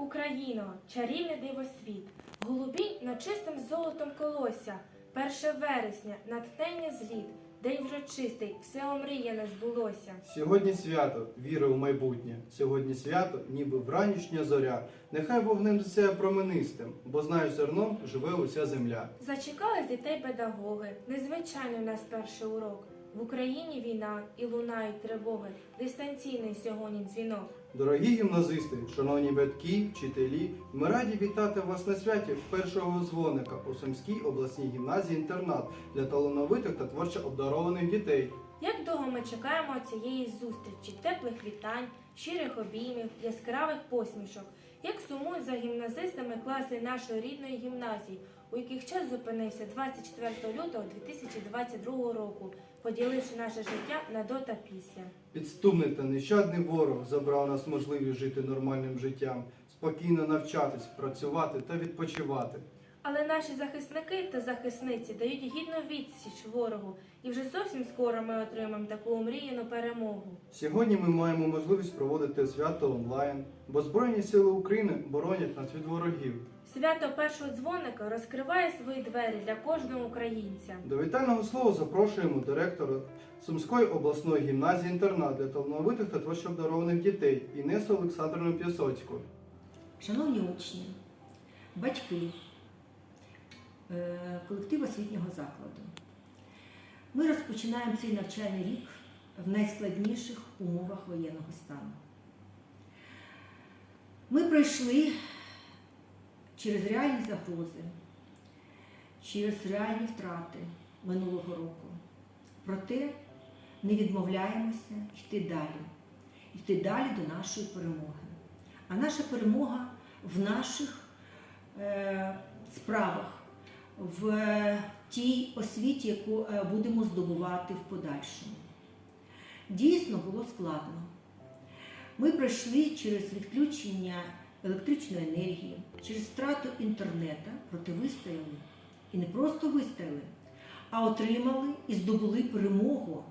Україно, чарівне дивосвіт, голубі над чистим золотом колося, перше вересня, натхнення зліт, день врочистий, все омріяне збулося. Сьогодні свято, віра у майбутнє. Сьогодні свято, ніби вранішня зоря. Нехай вогнем засяє променистим, бо знаю зерном живе уся земля. Зачекали дітей педагоги, незвичайний у нас перший урок. В Україні війна і лунають тривоги, дистанційний сьогодні дзвінок. Дорогі гімназисти, шановні батьки, вчителі, ми раді вітати вас на святі першого дзвоника у Сумській обласній гімназії інтернат для талановитих та творчо обдарованих дітей. Як довго ми чекаємо цієї зустрічі, теплих вітань, щирих обіймів, яскравих посмішок, як сумують за гімназистами класи нашої рідної гімназії, у яких час зупинився 24 лютого 2022 року, поділивши наше життя на до та після. Підступний та нещадний ворог забрав нас можливість жити нормальним життям, спокійно навчатись, працювати та відпочивати. Але наші захисники та захисниці дають гідну відсіч ворогу, і вже зовсім скоро ми отримаємо таку омріяну перемогу. Сьогодні ми маємо можливість проводити свято онлайн, бо Збройні сили України боронять нас від ворогів. Свято першого дзвоника розкриває свої двері для кожного українця. До вітального слова запрошуємо директора Сумської обласної гімназії інтернат для талановитих та творчо обдарованих дітей Інесу Олександрівну Пісоцьку. Шановні учні, батьки, е, колектив освітнього закладу, ми розпочинаємо цей навчальний рік в найскладніших умовах воєнного стану. Ми пройшли через реальні загрози, через реальні втрати минулого року. Проте не відмовляємося йти далі, йти далі до нашої перемоги. А наша перемога в наших е, справах, в тій освіті, яку е, будемо здобувати в подальшому. Дійсно було складно. Ми пройшли через відключення електричної енергії, через втрату інтернету, проте вистояли. І не просто вистояли, а отримали і здобули перемогу.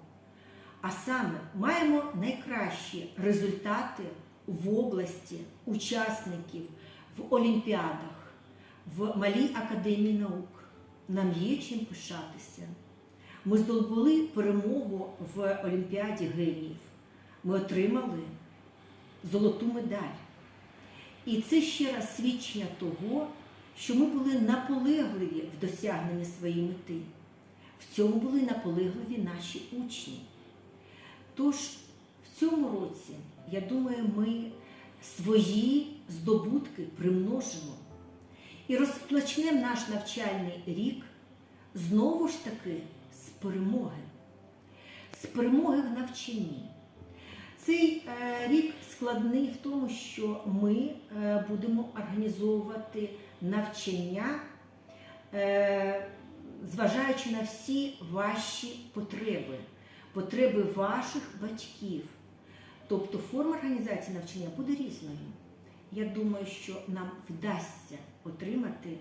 А саме маємо найкращі результати в області учасників в олімпіадах, в Малій академії наук. Нам є чим пишатися. Ми здобули перемогу в Олімпіаді геніїв. Ми отримали золоту медаль. І це ще раз свідчення того, що ми були наполегливі в досягненні своєї мети. В цьому були наполегливі наші учні. Тож в цьому році, я думаю, ми свої здобутки примножимо і розпочнемо наш навчальний рік знову ж таки з перемоги, з перемоги в навчанні. Цей е, рік складний в тому, що ми е, будемо організовувати навчання, е, зважаючи на всі ваші потреби, потреби ваших батьків. Тобто форма організації навчання буде різною. Я думаю, що нам вдасться отримати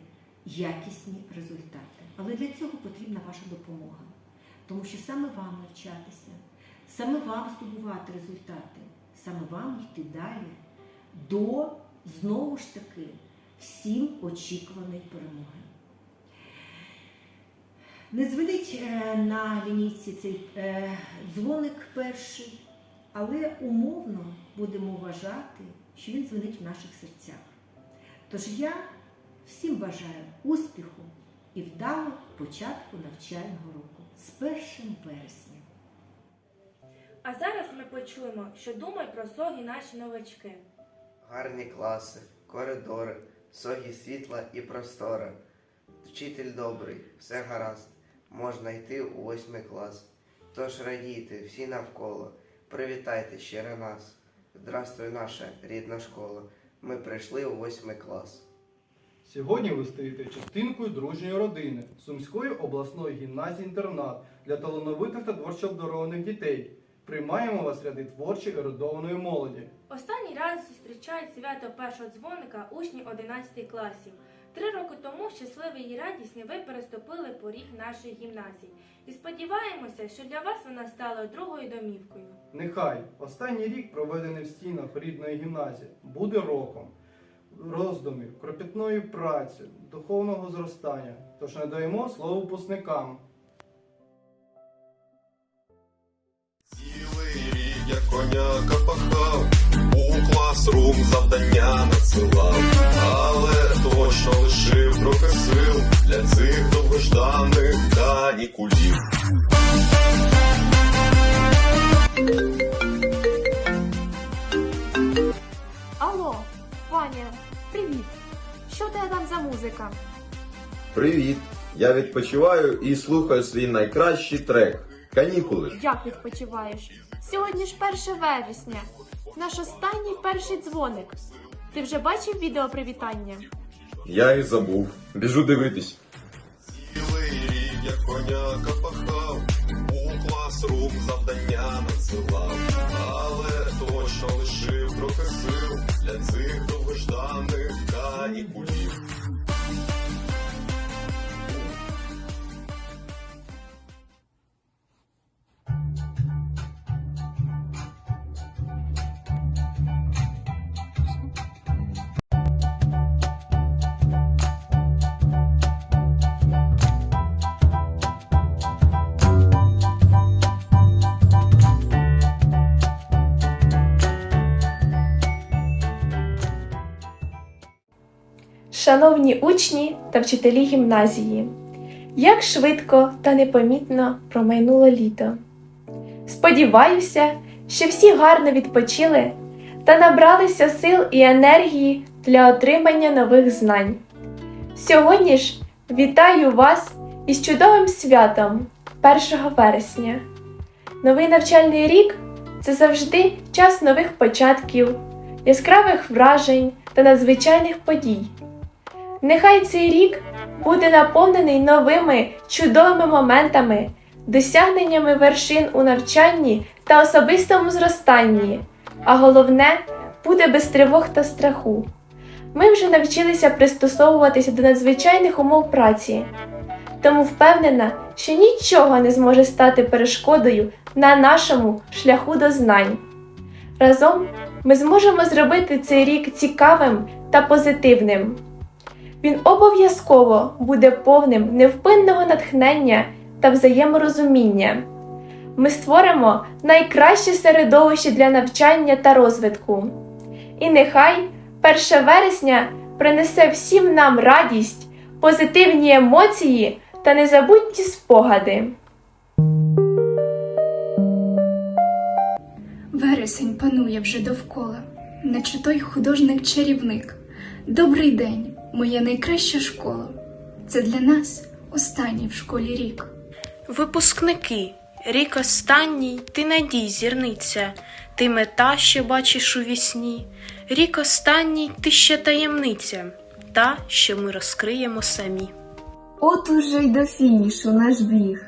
якісні результати. Але для цього потрібна ваша допомога. Тому що саме вам навчатися, саме вам здобувати результати, саме вам йти далі до знову ж таки всім очікуваної перемоги. Не зведіть е, на лінійці цей е, дзвоник перший, але умовно будемо вважати, що він дзвонить в наших серцях. Тож я всім бажаю успіху і вдалого початку навчального року з 1 вересня. А зараз ми почуємо, що думають про согі наші новачки. Гарні класи, коридори, согі світла і простора. Вчитель добрий, все гаразд, можна йти у восьмий клас. Тож радійте всі навколо, привітайте щиро нас. Здрастуй, наша рідна школа. Ми прийшли у восьмий клас. Сьогодні ви стаєте частинкою дружньої родини Сумської обласної гімназії інтернат для талановитих та творчо обдарованих дітей. Приймаємо вас ряди творчої ерудованої молоді. Останній раз зустрічають свято першого дзвоника учні 11 класів. Три роки тому щасливі і радісні ви переступили поріг нашої гімназії. І сподіваємося, що для вас вона стала другою домівкою. Нехай останній рік, проведений в стінах рідної гімназії, буде роком роздумів, кропітної праці, духовного зростання. Тож не даємо слово пусникам. Цілий рік я коняка пахав, у класрум завдання привіт. Що в тебе там за музика? Привіт! Я відпочиваю і слухаю свій найкращий трек Канікули. Як відпочиваєш? Сьогодні ж 1 вересня. Наш останній перший дзвоник. Ти вже бачив відео привітання? Я і забув. Біжу дивитись. Цілий рік я коняка пахав, у класрум завдання Шановні учні та вчителі гімназії, як швидко та непомітно промайнуло літо. Сподіваюся, що всі гарно відпочили та набралися сил і енергії для отримання нових знань. Сьогодні ж вітаю вас із чудовим святом 1 вересня. Новий навчальний рік це завжди час нових початків, яскравих вражень та надзвичайних подій. Нехай цей рік буде наповнений новими чудовими моментами, досягненнями вершин у навчанні та особистому зростанні, а головне буде без тривог та страху. Ми вже навчилися пристосовуватися до надзвичайних умов праці, тому впевнена, що нічого не зможе стати перешкодою на нашому шляху до знань. Разом ми зможемо зробити цей рік цікавим та позитивним. Він обов'язково буде повним невпинного натхнення та взаєморозуміння. Ми створимо найкраще середовище для навчання та розвитку. І нехай 1 вересня принесе всім нам радість, позитивні емоції та незабутні спогади. Вересень панує вже довкола, наче той художник-чарівник. Добрий день, моя найкраща школа. Це для нас останній в школі рік. Випускники, рік останній, ти надій зірниця, ти мета, що бачиш у вісні. Рік останній, ти ще таємниця, та, що ми розкриємо самі. От уже й до фінішу наш біг.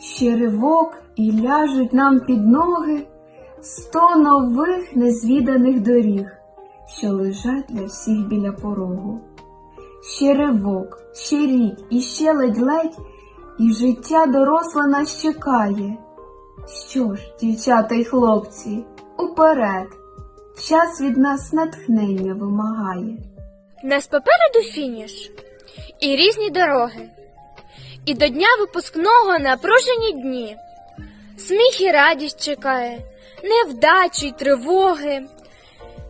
Ще ривок і ляжуть нам під ноги сто нових незвіданих доріг, що лежать для всіх біля порогу. Ще ривок, ще рік і ще ледь-ледь, і життя доросле нас чекає. Що ж, дівчата й хлопці, уперед, час від нас натхнення вимагає. Нас попереду фініш і різні дороги. І до дня випускного напружені дні. Сміх і радість чекає, невдачі й тривоги.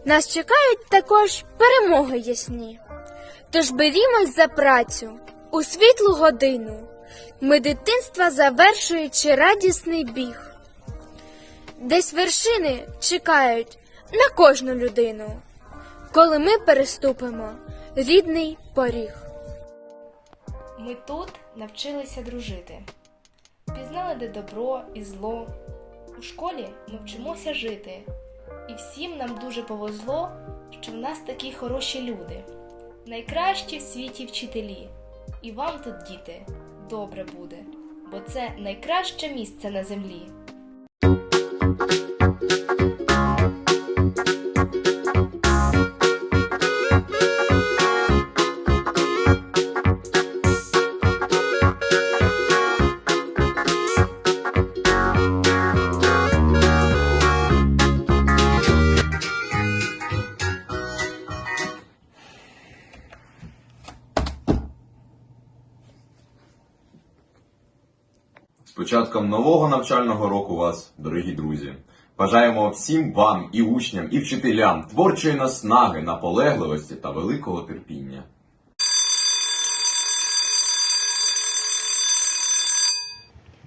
Нас чекають також перемоги ясні. Тож берімось за працю у світлу годину. Ми дитинства завершуючи радісний біг. Десь вершини чекають на кожну людину, коли ми переступимо рідний поріг. Ми тут навчилися дружити, пізнали, де добро і зло. У школі ми вчимося жити, і всім нам дуже повезло, що в нас такі хороші люди, найкращі в світі вчителі. І вам тут, діти, добре буде, бо це найкраще місце на землі. Початком нового навчального року вас, дорогі друзі. Бажаємо всім вам, і учням, і вчителям творчої наснаги, наполегливості та великого терпіння.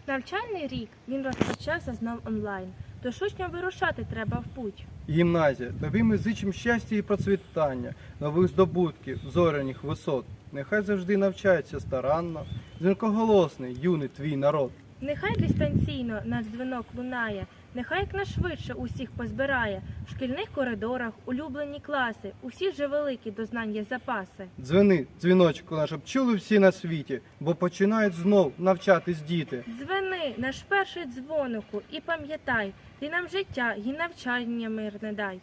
Навчальний рік він розпочався знов онлайн. Тож учням вирушати треба в путь. Гімназія, тобі ми зичим щастя і процвітання, нових здобутків, зоряних висот. Нехай завжди навчається старанно, дзвінкоголосний, юний твій народ. Нехай дистанційно наш дзвінок лунає, нехай якнайшвидше усіх позбирає. В шкільних коридорах улюблені класи, усі вже великі до знань є запаси. Дзвени, дзвіночку наш, щоб чули всі на світі, бо починають знов навчатись діти. Дзвени, наш перший дзвонику, і пам'ятай, ти нам життя і навчання мирне дай.